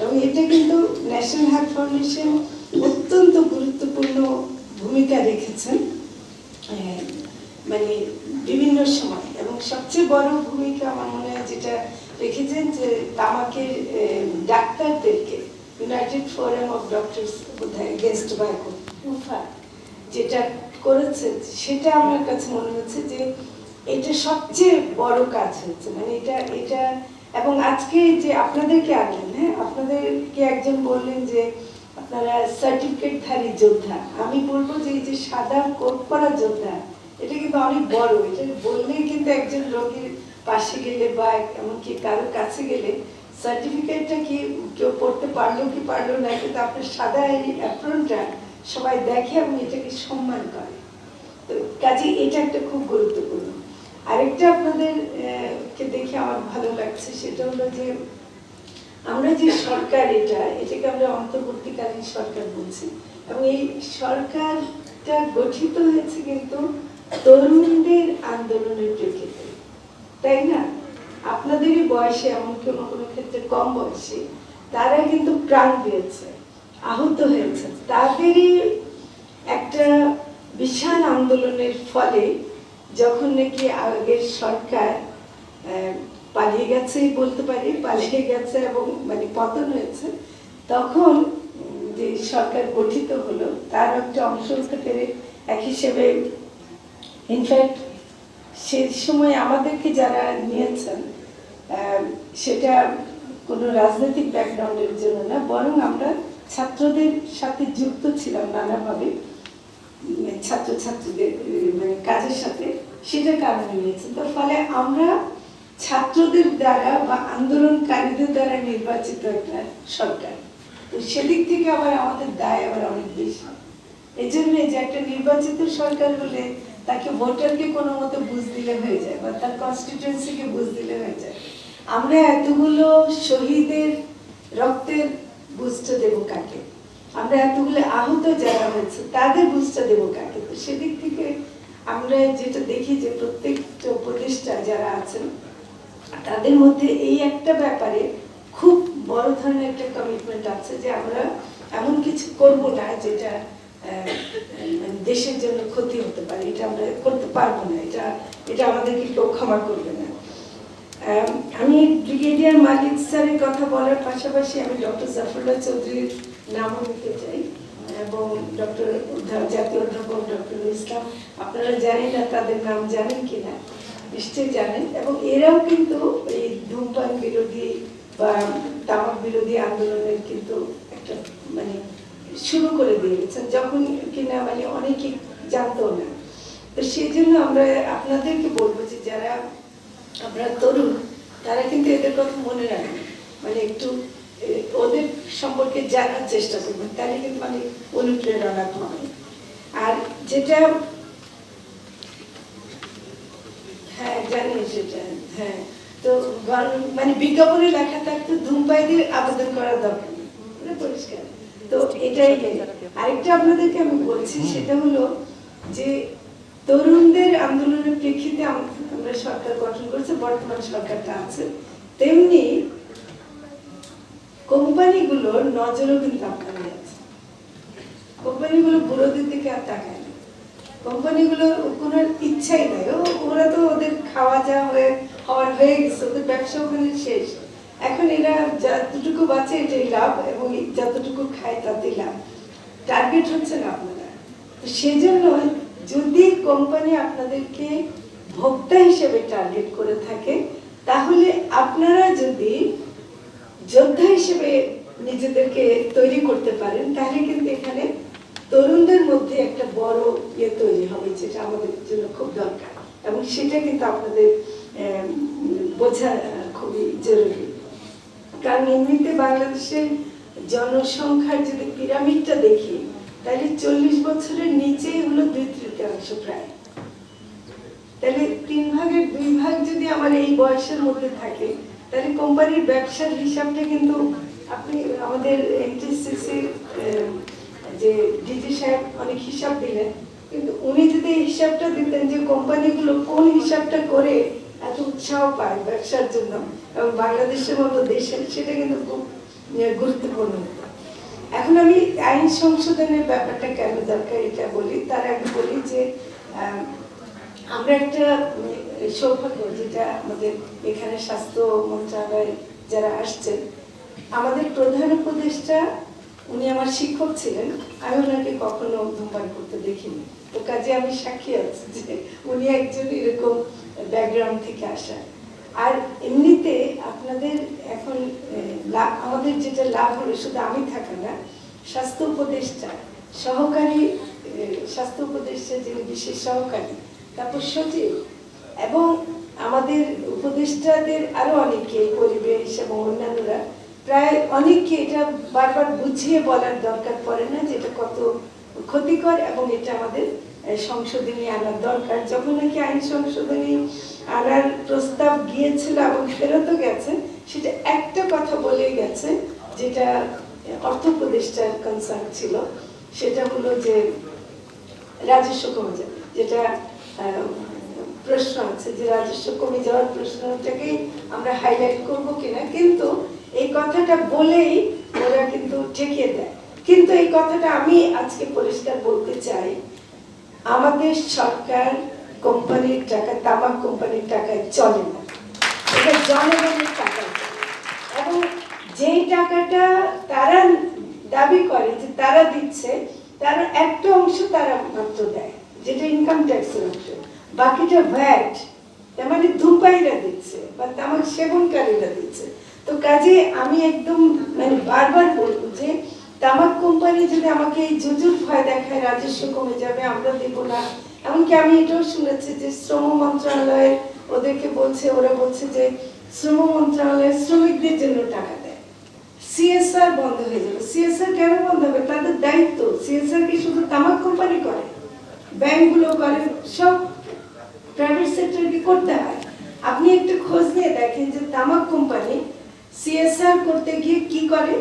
এবং এটা কিন্তু ন্যাশনাল হার্ট ফাউন্ডেশন অত্যন্ত গুরুত্বপূর্ণ ভূমিকা রেখেছেন। মানে বিভিন্ন সময়। এবং সবচেয়ে বড় ভূমিকা আমার মনে হয় যেটা রেখেছেন যে তামাকের ডাক্তারদেরকে ইউনাইটেড ফোরাম অফ ডক্টরস বোধহয় এগেনস্ট টোব্যাকো উফা, যেটা করেছে, সেটা আমার কাছে মনে হচ্ছে যে এটা সবচেয়ে বড় কাজ হচ্ছে। মানে এটা এটা এবং আজকে যে আপনাদেরকে আনলেন হ্যাঁ আপনাদেরকে একজন বললেন যে আপনারা সার্টিফিকেটধারী যোদ্ধা। আমি বলব যে এই যে সাদা কোট পরা যোদ্ধা, এটা কিন্তু অনেক বড়। এটা বললেই কিন্তু একজন রোগীর পাশে গেলে বা এমনকি কারোর কাছে গেলে সার্টিফিকেটটা কি কেউ পড়তে পারল কি পারল না, কিন্তু আপনার সাদা এই অ্যাপ্রনটা সবাই দেখে এবং এটাকে সম্মান করে। তো কাজে এটা একটা খুব গুরুত্বপূর্ণ। আরেকটা আপনাদের কে দেখে আমার ভালো লাগছে সেটা হলো যে আমরা যে সরকার এটা, এটাকে আমরা অন্তর্বর্তীকালীন সরকার বলছি। এবং এই সরকারটা গঠিত হয়েছে কিন্তু তরুণদের আন্দোলনের প্রেক্ষিতে, তাই না? আপনাদেরই বয়সে, এমন কোনো কোনো ক্ষেত্রে কম বয়সী, তারা কিন্তু প্রাণ দিয়েছে, আহত হয়েছে। তাদেরই একটা বিশাল আন্দোলনের ফলে যখন নাকি আগের সরকার পালিয়ে গেছে বলতে পারি, পালিয়ে গেছে এবং মানে পতন হয়েছে, তখন যে সরকার গঠিত হলো, তার একটা অংশ হতে পেরে এক হিসেবে ইনফ্যাক্ট সে সময় আমাদেরকে যারা নিয়েছেন সেটা কোনো রাজনৈতিক ব্যাকগ্রাউন্ডের জন্য না, বরং আমরা ছাত্রদের সাথে যুক্ত ছিলাম নানাভাবে। ছাত্রছাত্রীদের উম, মানে কাজের সাথে সেটার কারণে নিয়েছেন তো ফলে আমরা ছাত্রদের দ্বারা বা আন্দোলনকারীদের দ্বারা নির্বাচিত একটা সরকার। তো সেদিক থেকে আবার আমাদের দায় আবার অনেক বেশি। এই জন্য যে একটা নির্বাচিত সরকার হলে তাকে ভোটারকে কোনো মতো বুঝ দিলে হয়ে যায় বা তার কনস্টিটিউন্সিকে বুঝ দিলে হয়ে যায়। আমরা এতগুলো শহীদের রক্তের বুঝতে দেব কাকে? আমরা এতগুলো আহত যারা হয়েছে, তাদের বুঝটা দেব কাকে? তো সেদিক থেকে আমরা যেটা দেখি যে প্রত্যেকটা উপদেষ্টা যারা আছেন, তাদের মধ্যে এই একটা ব্যাপারে খুব বড় ধরনের একটা কমিটমেন্ট আছে যে আমরা এমন কিছু করব না যেটা মানে দেশের জন্য ক্ষতি হতে পারে। এটা আমরা করতে পারব না। এটা এটা আমাদেরকে কেউ ক্ষমা করবে না। আমি ব্রিগেডিয়ার মালিক স্যারের কথা বলার পাশাপাশি আমি ডক্টর জাফরুল্লাহ চৌধুরীর নামও নিতে চাই এবং ডক্টর জাতীয় অধ্যাপক ডক্টর ইসলাম, আপনারা জানেন না তাদের নাম জানেন কিনা? নিশ্চয়ই জানেন। এবং এরাও কিন্তু এই ধূমপান বিরোধী বা তামাক বিরোধী আন্দোলনের কিন্তু একটা মানে শুরু করে দিয়েছেন। যখন কিনা মানে অনেকে জানতো না। তো সেই জন্য আমরা আপনাদেরকে বলব যে যারা আমরা তরুণ, তারা কিন্তু এদের কথা মনে রাখবেন মানে একটু ওদের সম্পর্কে জানার চেষ্টা করবেন তাহলে কিন্তু মানে অনুপ্রেরণা পাবে। আর যেটা হ্যাঁ জানি সেটা হ্যাঁ। তো মানে বিজ্ঞাপনে লেখা থাকতো ধূমপায়ীদের আবেদন করার দরকার নেই। পরিষ্কার। তো এটাই আরেকটা আপনাদেরকে আমি বলছি সেটা হলো যে তরুণদের আন্দোলনের প্রেক্ষিতে আমরা সরকার গঠন করছে বর্তমান সরকারটা আছে। তেমনি কোম্পানিগুলোর নজরও কিন্তু আপনাদের আছে। কোম্পানিগুলো বুড়োদের দিকে আর তাকায় না। কোম্পানিগুলোর কোনো ইচ্ছাই নাই। ও, ওরা তো ওদের খাওয়া যা হয়ে, হওয়ার হয়ে গেছে, ওদের ব্যবসা ওখানে শেষ। এখন এরা যতটুকু বাঁচে এটাই লাভ এবং যতটুকু খায় তাতেই লাভ। টার্গেট হচ্ছে না আপনারা। তো সেজন্য যদি কোম্পানি আপনাদেরকে ভোক্তা হিসেবে টার্গেট করে থাকে, তাহলে আপনারা যদি যোদ্ধা হিসেবে নিজেদেরকে তৈরি করতে পারেন, তাহলে কিন্তু এখানে তরুণদের মধ্যে একটা বড় ইয়ে তৈরি হবে, যেটা আমাদের জন্য খুব দরকার। এবং সেটা কিন্তু আপনাদের বোঝা খুবই জরুরি। কারণ এমনিতে বাংলাদেশের জনসংখ্যার যদি পিরামিডটা দেখি, তাহলে চল্লিশ বছরের নিচেই হলো দুই তৃতীয়াংশ প্রায়। তাহলে তিন ভাগের দুই ভাগ যদি আমার এই বয়সের মধ্যে থাকে তাহলে কোম্পানির ব্যবসার হিসাবটা কিন্তু আপনি আমাদের এনটিসিসির যে ডিজি সাহেব অনেক হিসাব দিলেন। কিন্তু উনি যদি এই হিসাবটা দিতেন যে কোম্পানিগুলো কোন হিসাবটা করে এত উৎসাহ পায় ব্যবসার জন্য, এবং বাংলাদেশের মতো দেশে সেটা কিন্তু খুব গুরুত্বপূর্ণ। এখন আমি আইন সংশোধনের ব্যাপারটা কেন দরকার এটা বলি, তার আগে বলি যে আমরা একটা সৌভাগ্য যেটা আমাদের এখানে স্বাস্থ্য মন্ত্রণালয়ে যারা আসছেন, আমাদের প্রধান উপদেষ্টা, উনি আমার শিক্ষক ছিলেন। আমি ওনাকে কখনো ধূমপান করতে দেখিনি। তো কাজে আমি সাক্ষী আছি যে উনি একজন এরকম ব্যাকগ্রাউন্ড থেকে আসা। আর এমনিতে আপনাদের এখন আমাদের যেটা লাভ হলো, শুধু আমি থাকা না, স্বাস্থ্য উপদেষ্টা, সহকারী স্বাস্থ্য উপদেষ্টা যিনি বিশেষ সহকারী তারপর সচিব। এবং আমাদের উপদেষ্টাদের আরও অনেকে, পরিবেশ এবং অন্যান্যরা, প্রায় অনেককে এটা বারবার বুঝিয়ে বলার দরকার পড়ে না যে এটা কত ক্ষতিকর এবং এটা আমাদের সংশোধনী আনার দরকার। যখন নাকি আইন সংশোধনী আনার প্রস্তাব গিয়েছিল এবং ফেরতও গেছে, সেটা একটা কথা বলে গেছে, যেটা অর্থ উপদেষ্টার কনসার্ন ছিল, সেটা হলো যে রাজস্ব কমে যেটা প্রশ্ন আছে যে রাজস্ব কমে যাওয়ার প্রশ্নটাকেই আমরা হাইলাইট করব কিনা, কিন্তু এই কথাটা বলেই ওরা কিন্তু ঠেকিয়ে দেয়। কিন্তু এই কথাটা আমি আজকে পরিষ্কার বলতে চাই, আমাদের সরকার কোম্পানির টাকা, তামাক কোম্পানির টাকায় চলে না। এটা জনগণের টাকা। এবং যেই টাকাটা তারা দাবি করে যে তারা দিচ্ছে, তার একটা অংশ তারা মাত্র দেয়। যেটা ইনকাম ট্যাক্সের অংশ। বাকিটা ভ্যাট তার মানে ধূমপাইরা দিচ্ছে, বা তামাক সেবনকারীরা দিচ্ছে। তো কাজে আমি একদম মানে বারবার বলব যে, তামাক কোম্পানি যদি আমাকে এই জুজুর ভয় দেখায়, রাজস্ব কমে যাবে, আমরা দেব না। এমনকি আমি এটাও শুনেছি যে, শ্রম মন্ত্রণালয় ওদেরকে বলছে, ওরা বলছে যে, শ্রম মন্ত্রণালয় শ্রমিকদের জন্য টাকা দেয়। সিএসআর বন্ধ হয়ে যাবে। সিএসআর কেন বন্ধ হবে? তাদের দায়িত্ব। সিএসআর কি শুধু তামাক কোম্পানি করে? ব্যাংকগুলো করে সব প্রাইভেট সেক্টরকে করতে হয়। আপনি একটু খোঁজ নিয়ে দেখেন যে তামাক কোম্পানি সিএসআর করতে গিয়ে কি করে?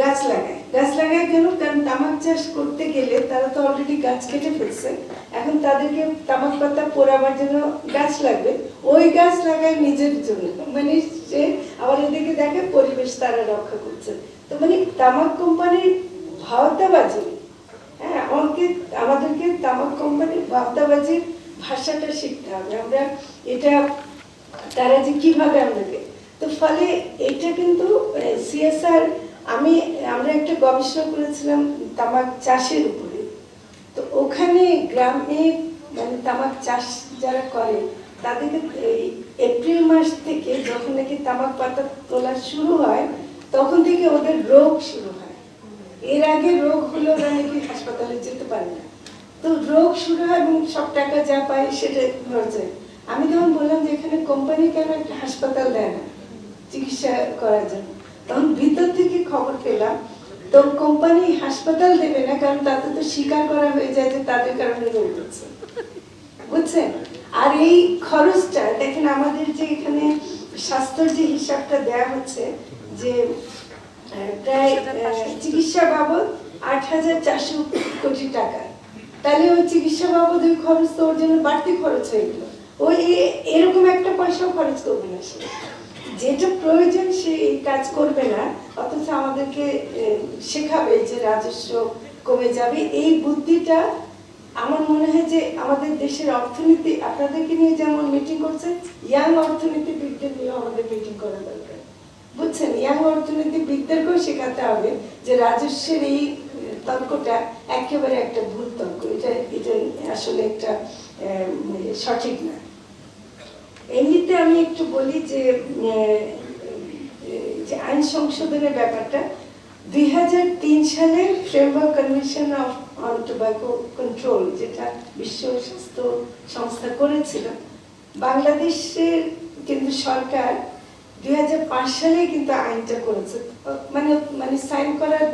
গাছ লাগায়। গাছ লাগায় কেন? কারণ তামাক চাষ করতে গেলে তারা তো অলরেডি গাছ কেটে ফেলছে। এখন তাদেরকে তামাক পাতা পোড়াবার জন্য গাছ লাগবে। ওই গাছ লাগায় নিজের জন্য। মানে সে আবার এদিকে দেখে পরিবেশ তারা রক্ষা করছে। তো মানে তামাক কোম্পানির ভাওতাবাজি আমাকে, আমাদেরকে তামাক কোম্পানির ভাবতাবাজির ভাষাটা শিখতে হবে। আমরা এটা তারা যে কীভাবে আমাদেরকে, তো ফলে এটা কিন্তু সিএসআর আমি, আমরা একটা গবেষণা করেছিলাম তামাক চাষের উপরে। তো ওখানে গ্রামে মানে তামাক চাষ যারা করে, তাদেরকে এই এপ্রিল মাস থেকে যখন নাকি তামাক পাতা তোলা শুরু হয়, তখন থেকে ওদের রোগ শুরু হয়। এর আগে রোগ হলে ওরা নাকি হাসপাতালে যেতে পারে না। তো রোগ শুরু হয় এবং সব টাকা যা পায় সেটা যায়। আমি তখন বললাম যে, এখানে কোম্পানি কেন একটা হাসপাতাল দেয় না চিকিৎসা করার জন্য? তখন ভিতর থেকে খবর পেলাম, তো কোম্পানি হাসপাতাল দেবে না, কারণ তাতে তো স্বীকার করা হয়ে যায় যে তাদের কারণে রোগ হচ্ছে। বুঝছেন? আর এই খরচটা, দেখেন আমাদের যে এখানে স্বাস্থ্যের যে হিসাবটা দেয়া হচ্ছে যে প্রায় চিকিৎসা বাবদ আট হাজার চারশো কোটি টাকা। তাহলে ওই চিকিৎসা বাবদ ওই খরচ তো ওর জন্য বাড়তি খরচ হয়ে গেল। ওই এরকম একটা পয়সাও খরচ করবে না সে। যেটা প্রয়োজন সে এই কাজ করবে না অথচ আমাদেরকে শেখাবে যে রাজস্ব কমে যাবে। এই বুদ্ধিটা আমার মনে হয় যে আমাদের দেশের অর্থনীতি আপনাদেরকে নিয়ে যেমন মিটিং করছে ইয়াং অর্থনীতিবিদদের নিয়ে আমাদের মিটিং করা দরকার। বুঝছেন, ইয়াং অর্থনীতিবিদদেরকেও শেখাতে হবে যে রাজস্বের এই তর্কটা একেবারে একটা ভুল তর্ক। এটা এটা আসলে একটা সঠিক না। এমনিতে আমি একটু বলি যে যে আইন সংশোধনের ব্যাপারটা, দুই হাজার তিন সালে framework convention of on tobacco control যেটা বিশ্ব স্বাস্থ্য সংস্থা করেছিল, বাংলাদেশের কিন্তু সরকার সালে কিন্তু আইনটা করেছে। মানে মানে সাইন করার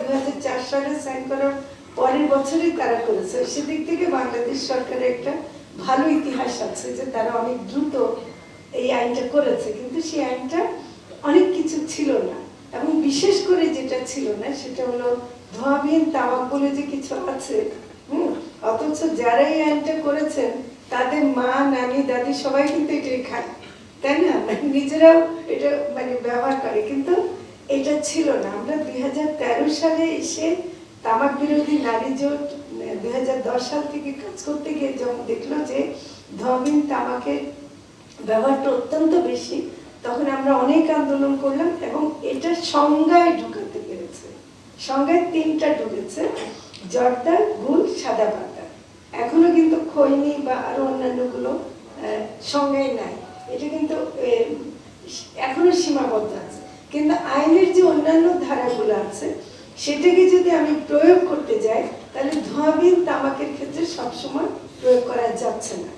সালে সাইন করার পরের বছরই তারা করেছে। সেদিক থেকে বাংলাদেশ সরকারের একটা ভালো ইতিহাস আছে যে তারা অনেক দ্রুত এই আইনটা করেছে। কিন্তু সেই আইনটা অনেক কিছু ছিল না। এবং বিশেষ করে যেটা ছিল না, সেটা হলো ধোয়াবিহীন তামাক বলে যে কিছু আছে, হুম, অথচ যারা এই আইনটা করেছেন, তাদের মা, নানি, দাদি সবাই কিন্তু এটাই খায়। তাই না? মানে নিজেরাও এটা মানে ব্যবহার করে। কিন্তু এটা ছিল না। আমরা দুই হাজার তেরো সালে এসে তামাক বিরোধী নারী জোট দুই হাজার দশ সাল থেকে কাজ করতে গিয়ে যখন দেখল যে ধর্মীন তামাকের ব্যবহারটা অত্যন্ত বেশি, তখন আমরা অনেক আন্দোলন করলাম এবং এটা সংজ্ঞায় ঢুকাতে পেরেছে। সংজ্ঞায় তিনটা ঢুকেছে। জর্দা গুল, সাদা পাতা এখনও কিন্তু খৈনি বা আরও অন্যান্যগুলো সংজ্ঞায় নাই। এটা কিন্তু এখনও সীমাবদ্ধ আছে। কিন্তু আইনের যে অন্যান্য ধারাগুলো আছে, সেটাকে যদি আমি প্রয়োগ করতে যাই, তাহলে ধোঁয়াবিন তামাকের ক্ষেত্রে সবসময় প্রয়োগ করা যাচ্ছে না।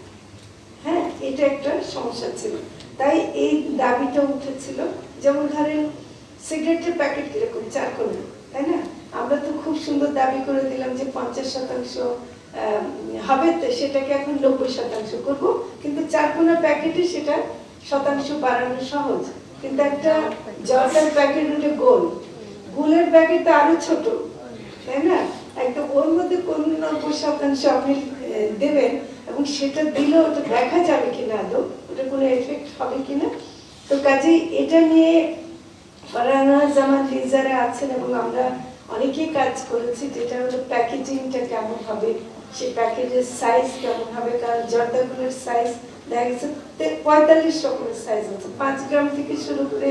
হ্যাঁ এটা একটা সমস্যা ছিল। তাই এই দাবিটা উঠেছিল, যেমন ধরেন, সিগারেটের প্যাকেট কীরকম চার কোনা তাই না? আমরা তো খুব সুন্দর দাবি করে দিলাম যে পঞ্চাশ শতাংশ হবে সেটাকে এখন নব্বই শতাংশ করব। কিন্তু চার কোনা প্যাকেটে সেটা শতাংশ বাড়ানো সহজ। কিন্তু একটা জর্দার প্যাকেট ওটা গোল। গোলের প্যাকেট তো আরও ছোট, তাই না? একদম ওর মধ্যে কোন নব্বই শতাংশ আপনি দেবেন এবং সেটা দিলে ওটা দেখা যাবে কিনা আদৌ? ওটা কোনো এফেক্ট হবে কিনা? তো কাজেই এটা নিয়ে ফারহানা জামান লিজারা আছেন এবং আমরা অনেকেই কাজ করেছি, যেটা হলো প্যাকেজিংটা কেমন হবে সেই প্যাকেজের সাইজ কেমন হবে কারণ জর্দাগুলোর সাইজ দেখা গেছে পঁয়তাল্লিশ রকমের সাইজ আছে। পাঁচ গ্রাম থেকে শুরু করে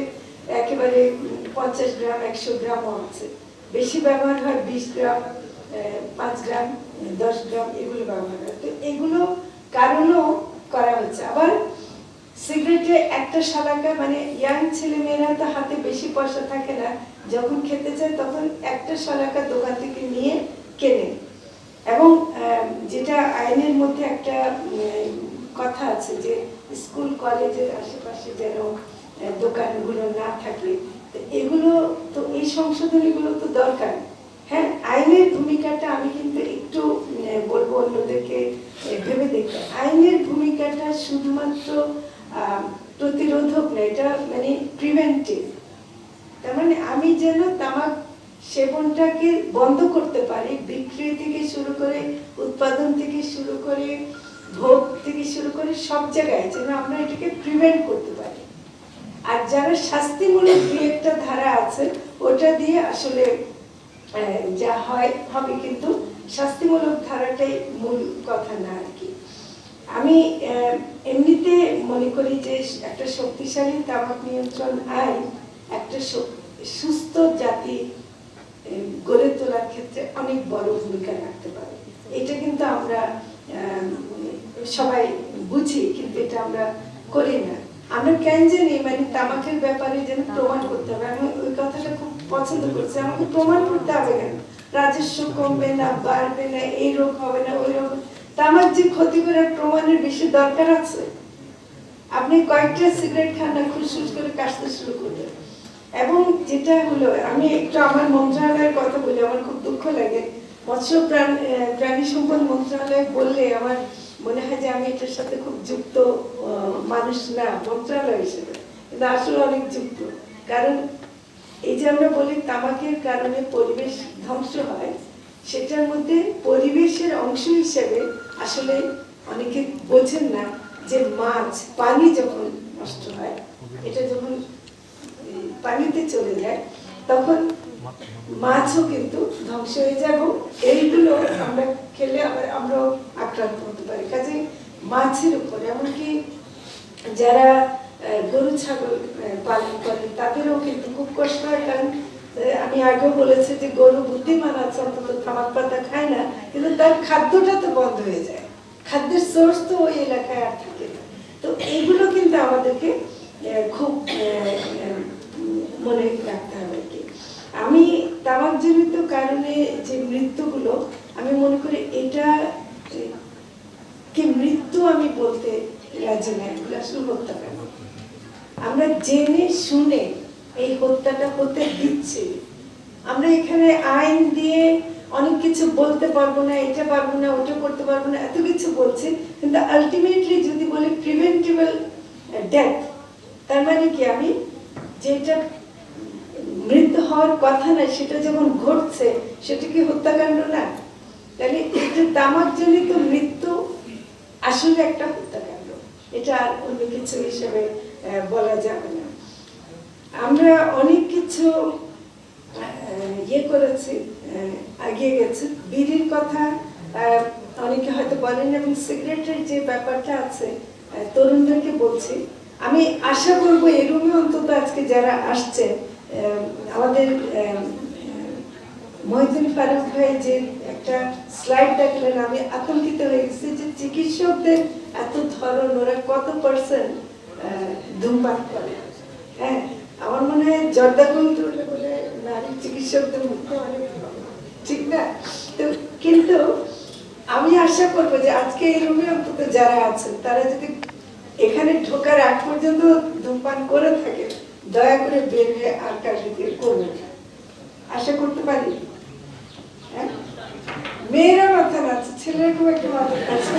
একেবারে পঞ্চাশ গ্রাম, একশো গ্রামও আছে। বেশি ব্যবহার হয় বিশ গ্রাম পাঁচ গ্রাম দশ গ্রাম, এগুলো ব্যবহার হয়। তো এগুলো কারণও করা হচ্ছে। আবার সিগারেটে একটা শালাকা মানে ইয়াং ছেলে মেয়েরা তো হাতে বেশি পয়সা থাকে না, যখন খেতে চায় তখন একটা শালাকা দোকান থেকে নিয়ে কেনে। এবং যেটা আইনের মধ্যে একটা কথা আছে যে স্কুল, কলেজের আশেপাশে যেন দোকানগুলো না থাকে এগুলো তো, এই সংশোধনীগুলো তো দরকার। হ্যাঁ আইনের ভূমিকাটা আমি কিন্তু একটু বলব অন্যদেরকে ভেবে দেখতে। আইনের ভূমিকাটা শুধুমাত্র প্রতিরোধক না, এটা মানে প্রিভেন্টিভ তার মানে আমি যেন তামাক সেবনটাকে বন্ধ করতে পারি, বিক্রি থেকে শুরু করে, উৎপাদন থেকে শুরু করে, ভোগ থেকে শুরু করে সব জায়গায় যেন আমরা এটাকে প্রিভেন্ট করতে পারি। আর যারা শাস্তিমূলক দু একটা ধারা আছে, ওটা দিয়ে আসলে যা হয়, হবে কিন্তু শাস্তিমূলক ধারাটাই মূল কথা না আর কি। আমি এমনিতে মনে করি যে একটা শক্তিশালী তামাক নিয়ন্ত্রণ আইন একটা সুস্থ জাতি গড়ে তোলার ক্ষেত্রে অনেক বড় ভূমিকা রাখতে পারে। এটা কিন্তু আমরা সবাই বুঝি, কিন্তু এটা আমরা করি না। আমরা কেন জানি মানে তামাকের ব্যাপারে যেন প্রমাণ করতে হবে। আমি ওই কথাটা খুব পছন্দ করছি। আমাকে প্রমাণ করতে হবে কেন? রাজস্ব কমবে না, বাড়বে না, এই রোগ হবে না, ওই রোগ তামাক যে ক্ষতি করে প্রমাণের বেশি দরকার আছে। আপনি কয়েকটা সিগারেট খান না খুশখুশ করে কাশতে শুরু করবেন এবং যেটা হলো, আমি একটু আমার মন্ত্রণালয়ের কথা বলি, আমার খুব দুঃখ লাগে। মৎস্য প্রাণ প্রাণী সম্পদ মন্ত্রণালয় বললে আমার মনে হয় যে আমি এটার সাথে খুব যুক্ত মানুষ না, মন্ত্রণালয় হিসেবে। কিন্তু আসলে অনেক যুক্ত। কারণ এই যে আমরা বলি তামাকের কারণে পরিবেশ ধ্বংস হয়, সেটার মধ্যে পরিবেশের অংশ হিসেবে আসলে অনেকে বোঝেন না যে মাছ, পানি যখন নষ্ট হয়, এটা যখন পানিতে চলে যায়, তখন মাছও কিন্তু ধ্বংস হয়ে যায় এবং এইগুলো আমরা খেলে আবার আমরাও আক্রান্ত হতে পারি। কাজে মাছের উপর, এমনকি যারা গরু, ছাগল পালন করেন, তাদেরও কিন্তু খুব কষ্ট হয়। কারণ আমি আগেও বলেছি যে গরু বুদ্ধিমান আছে, অন্তত তামাক পাতা খায় না, কিন্তু তার খাদ্যটা তো বন্ধ হয়ে যায়। খাদ্যের সোর্স তো ওই এলাকায় আর থাকে না। তো এইগুলো কিন্তু আমাদেরকে খুব মনে রাখতে হবে আর কি। আমি তামাকজনিত কারণে যে মৃত্যুগুলো, আমি মনে করি এটা কি মৃত্যু আমি বলতে রাজি না, এগুলো আসলে হত্যাকাণ্ড আমরা জেনে শুনে এই হত্যাটা হতে দিচ্ছি। আমরা এখানে আইন দিয়ে অনেক কিছু বলতে পারব না, এটা পারব না, ওটা করতে পারব না, এত কিছু বলছি, কিন্তু আলটিমেটলি যদি বলি প্রিভেন্টেবল ডেথ তার মানে কি আমি যেটা মৃত্যু হওয়ার কথা না সেটা যখন ঘটছে সেটা কি হত্যাকাণ্ড না? তাহলে এটা তামাকজনিত মৃত্যু আসলে একটা হত্যাকাণ্ড। এটা আর অন্য কিছু হিসেবে বলা যাবে না। আমরা অনেক কিছু ইয়ে করেছি আহ, এগিয়ে গেছে। বিড়ির কথা অনেকে হয়তো বলেন এবং সিগারেটের যে ব্যাপারটা আছে তরুণদেরকে বলছি। আমি আশা করব এই রুমে অন্তত আজকে যারা আসছে আমাদের আহ, মহিদিন ফারুক ভাই যে একটা স্লাইড দেখলেন আমি আতঙ্কিত হয়ে গেছি যে চিকিৎসকদের এত ধরন ওরা কত পার্সেন্ট ধূমপান করে? হ্যাঁ আমার মনে হয় জর্দা কমিটি বলে নারী চিকিৎসকদের মুখে অনেক ঠিক না? তো কিন্তু আমি আশা করব যে আজকে এই রুমে অন্তত যারা আছেন তারা যদি এখানে ঢোকার আগ পর্যন্ত ধূমপান করে থাকে দয়া করে বের হয়ে আর কাজে করবেন না। আশা করতে পারি হ্যাঁ? মেয়েরা মাথা নাচছে ছেলেরা খুব একটা মাথা নাচছে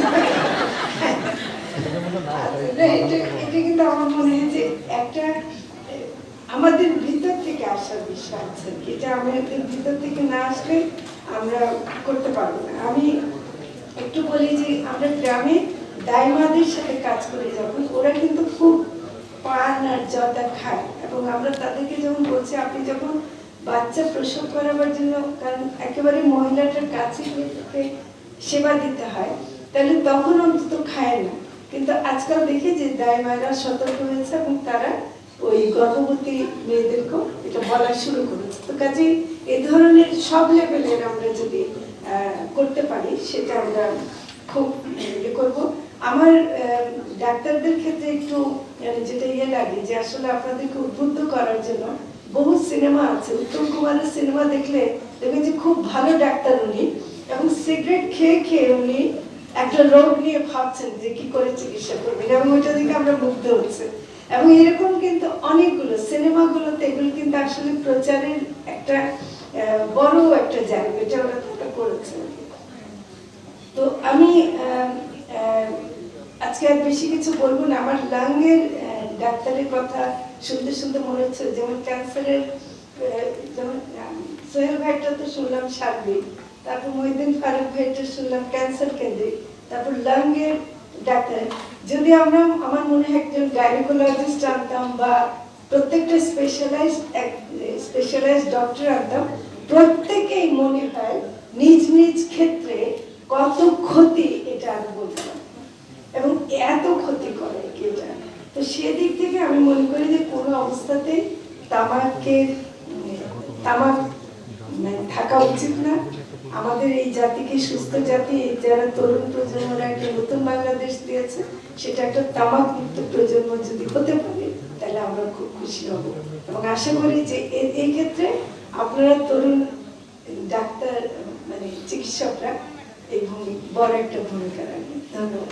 এটা কিন্তু আমার মনে হয় যে একটা, আমাদের ভিতর থেকে আসার বিষয় আছে এটা আমাদের ভিতর থেকে না আসলে আমরা করতে পারব না আমি একটু বলি যে আমরা গ্রামে দায়মাদের সাথে কাজ করি যখন, ওরা কিন্তু খুব খায়। এবং আমরা তাদেরকে যখন বলছি, আপনি যখন বাচ্চা প্রসব করাবার জন্য, কারণ একেবারে মহিলাটার কাছে সেবা দিতে হয়, তাহলে তখন অন্তত খায় না। কিন্তু আজকাল দেখি যে দায় মায়েরা সতর্ক হয়েছে এবং তারা ওই গর্ভবতী মেয়েদেরকেও এটা বলা শুরু করেছে। তো কাজে এ ধরনের সব লেভেলের আমরা যদি করতে পারি, সেটা আমরা খুব ইয়ে করব। আমার ডাক্তারদের ক্ষেত্রে একটু যেটা ইয়ে লাগে যে আসলে আপনাদেরকে উদ্বুদ্ধ করার জন্য বহু সিনেমা আছে। উত্তম কুমারের সিনেমা দেখলে দেখবেন যে খুব ভালো ডাক্তার উনি এবং সিগারেট খেয়ে খেয়ে উনি একটা রোগ নিয়ে ভাবছেন যে কি করে চিকিৎসা করবেন এবং ওইটা দেখে আমরা মুগ্ধ হচ্ছে। এবং এরকম কিন্তু অনেকগুলো সিনেমাগুলোতে এগুলো কিন্তু আসলে প্রচারের একটা বড় একটা জায়গা, এটা ওরা করেছে। তো আমি আজকে আর বেশি কিছু বলব না। আমার আহ, ডাক্তারের কথা শুনতে শুনতে মনে হচ্ছে যেমন ক্যান্সারের যেমন সোহেল ভাইটা তো শুনলাম সার্বিক তারপর মহিদিন ফারুক ভাইটা শুনলাম ক্যান্সার কেন্দ্রিক তারপর লাঙ্গের ডাক্তার। যদি আমরা আমার মনে হয় একজন গাইনোকোলজিস্ট আনতাম বা প্রত্যেকটা স্পেশালাইজ স্পেশালাইজ ডক্টর আনতাম প্রত্যেকেই মনে হয় নিজ নিজ ক্ষেত্রে কত ক্ষতি এটা আমি বলতে এবং এত ক্ষতি করে এটা তো সেদিক থেকে আমি মনে করি যে কোনো অবস্থাতে তামাকের উম, তামাক মানে থাকা উচিত না। আমাদের এই জাতিকে সুস্থ জাতি যারা তরুণ প্রজন্মরা একটা নতুন বাংলাদেশ দিয়েছে সেটা একটা তামাক মুক্ত প্রজন্ম যদি হতে পারে তাহলে আমরা খুব খুশি হব। এবং আশা করি যে এই ক্ষেত্রে আপনারা তরুণ ডাক্তার মানে চিকিৎসকরা এই ভূমি বড় একটা ভূমিকা রাখবেন ধন্যবাদ।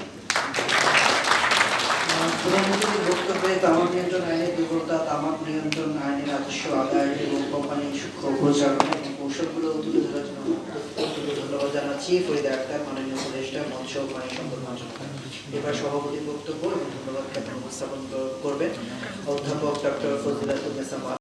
তুলে ধরার জন্য ধন্যবাদ জানাচ্ছি। ফরিদা আক্তার, মাননীয় উপদেষ্টা এবার সভাপতি বক্তব্য এবং ধন্যবাদ জ্ঞাপন অধ্যাপক ডক্টর ফজিলাতুন্নেসা